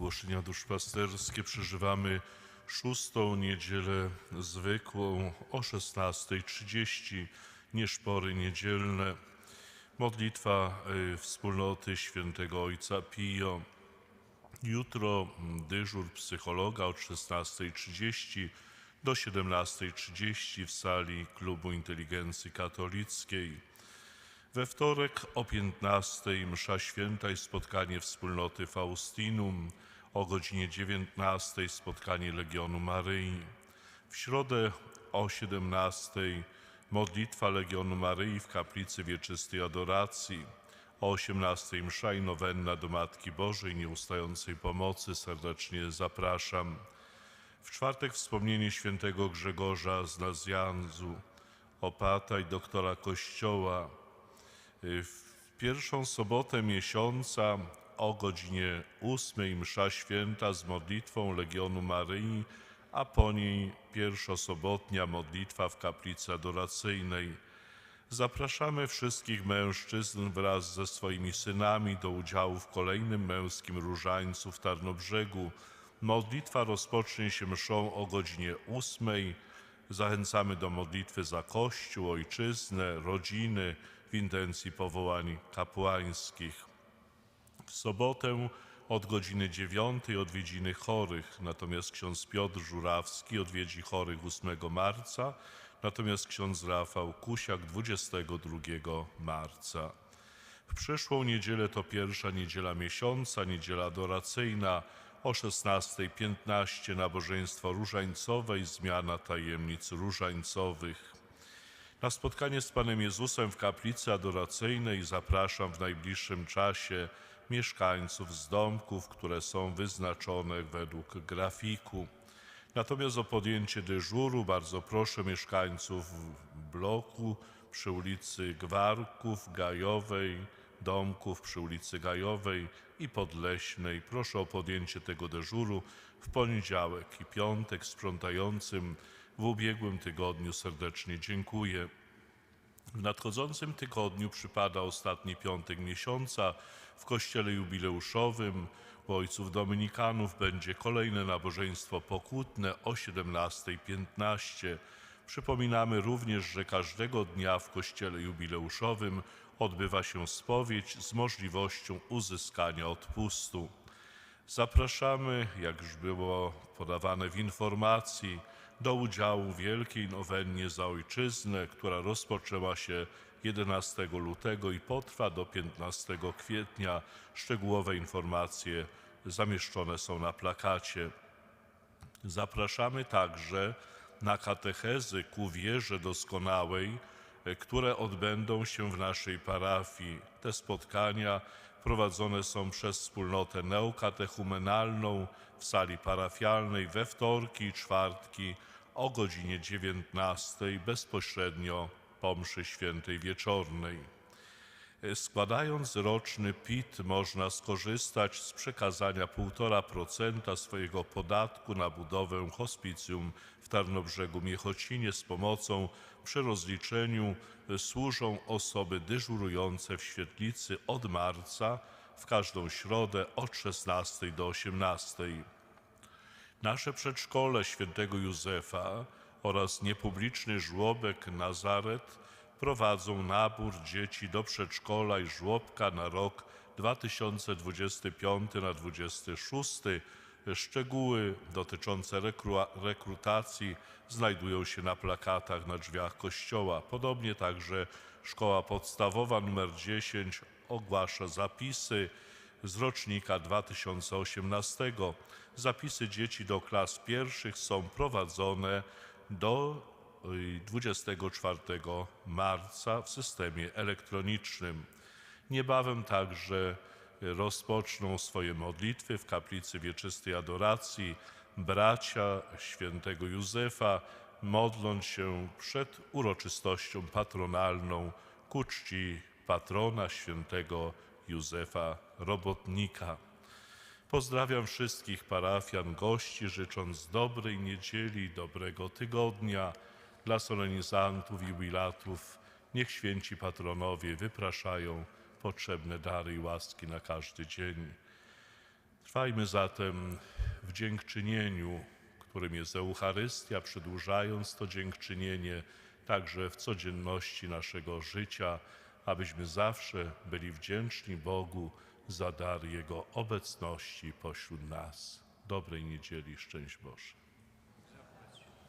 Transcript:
Ogłoszenia duszpasterskie przeżywamy szóstą niedzielę zwykłą o 16.30, nieszpory niedzielne. Modlitwa y, wspólnoty świętego Ojca Pio. Jutro dyżur psychologa od 16.30 do 17.30 w sali Klubu Inteligencji Katolickiej. We wtorek o 15 msza święta i spotkanie wspólnoty Faustinum, o godzinie 19 spotkanie Legionu Maryi. W środę o 17 modlitwa Legionu Maryi w kaplicy wieczystej adoracji. O 18 msza i nowenna do Matki Bożej Nieustającej Pomocy serdecznie zapraszam. W czwartek wspomnienie świętego Grzegorza z Nazjanzu, opata i doktora Kościoła. W pierwszą sobotę miesiąca o godzinie 8 msza święta z modlitwą Legionu Maryi, a po niej pierwszosobotnia modlitwa w kaplicy adoracyjnej. Zapraszamy wszystkich mężczyzn wraz ze swoimi synami do udziału w kolejnym męskim różańcu w Tarnobrzegu. Modlitwa rozpocznie się mszą o godzinie 8. Zachęcamy do modlitwy za Kościół, ojczyznę, rodziny w intencji powołań kapłańskich. W sobotę od godziny 9 odwiedziny chorych, natomiast ksiądz Piotr Żurawski odwiedzi chorych 8 marca, natomiast ksiądz Rafał Kusiak 22 marca. W przyszłą niedzielę to pierwsza niedziela miesiąca, niedziela adoracyjna, o 16.15 nabożeństwo różańcowe i zmiana tajemnic różańcowych. Na spotkanie z Panem Jezusem w kaplicy adoracyjnej zapraszam w najbliższym czasie mieszkańców z domków, które są wyznaczone według grafiku. Natomiast o podjęcie dyżuru bardzo proszę mieszkańców bloku przy ulicy Gwarków, Gajowej, domków przy ulicy Gajowej i Podleśnej. Proszę o podjęcie tego dyżuru w poniedziałek i piątek sprzątającym w ubiegłym tygodniu serdecznie dziękuję. W nadchodzącym tygodniu przypada ostatni piątek miesiąca. W kościele jubileuszowym u ojców dominikanów będzie kolejne nabożeństwo pokutne o 17.15. Przypominamy również, że każdego dnia w kościele jubileuszowym odbywa się spowiedź z możliwością uzyskania odpustu. Zapraszamy, jak już było podawane w informacji, do udziału w Wielkiej Nowennie za Ojczyznę, która rozpoczęła się 11 lutego i potrwa do 15 kwietnia. Szczegółowe informacje zamieszczone są na plakacie. Zapraszamy także na katechezy ku wierze doskonałej, które odbędą się w naszej parafii. Te spotkania prowadzone są przez wspólnotę neokatechumenalną w sali parafialnej we wtorki i czwartki o godzinie 19 bezpośrednio po mszy świętej wieczornej. Składając roczny PIT można skorzystać z przekazania 1,5% swojego podatku na budowę hospicjum w Tarnobrzegu Miechocinie z pomocą przy rozliczeniu służą osoby dyżurujące w świetlicy od marca w każdą środę od 16 do 18. Nasze przedszkole świętego Józefa oraz niepubliczny żłobek Nazaret prowadzą nabór dzieci do przedszkola i żłobka na rok 2025 na 26. Szczegóły dotyczące rekru- rekrutacji znajdują się na plakatach na drzwiach kościoła. Podobnie także szkoła podstawowa nr 10 ogłasza zapisy z rocznika 2018. Zapisy dzieci do klas pierwszych są prowadzone do 24 marca w systemie elektronicznym. Niebawem także rozpoczną swoje modlitwy w kaplicy wieczystej adoracji bracia świętego Józefa, modląc się przed uroczystością patronalną ku czci patrona świętego Józefa Robotnika. Pozdrawiam wszystkich parafian, gości, życząc dobrej niedzieli, dobrego tygodnia dla solenizantów jubilatów. Niech święci patronowie wypraszają potrzebne dary i łaski na każdy dzień. Trwajmy zatem w dziękczynieniu, którym jest Eucharystia, przedłużając to dziękczynienie także w codzienności naszego życia, abyśmy zawsze byli wdzięczni Bogu za dar Jego obecności pośród nas. Dobrej niedzieli, szczęść Boże.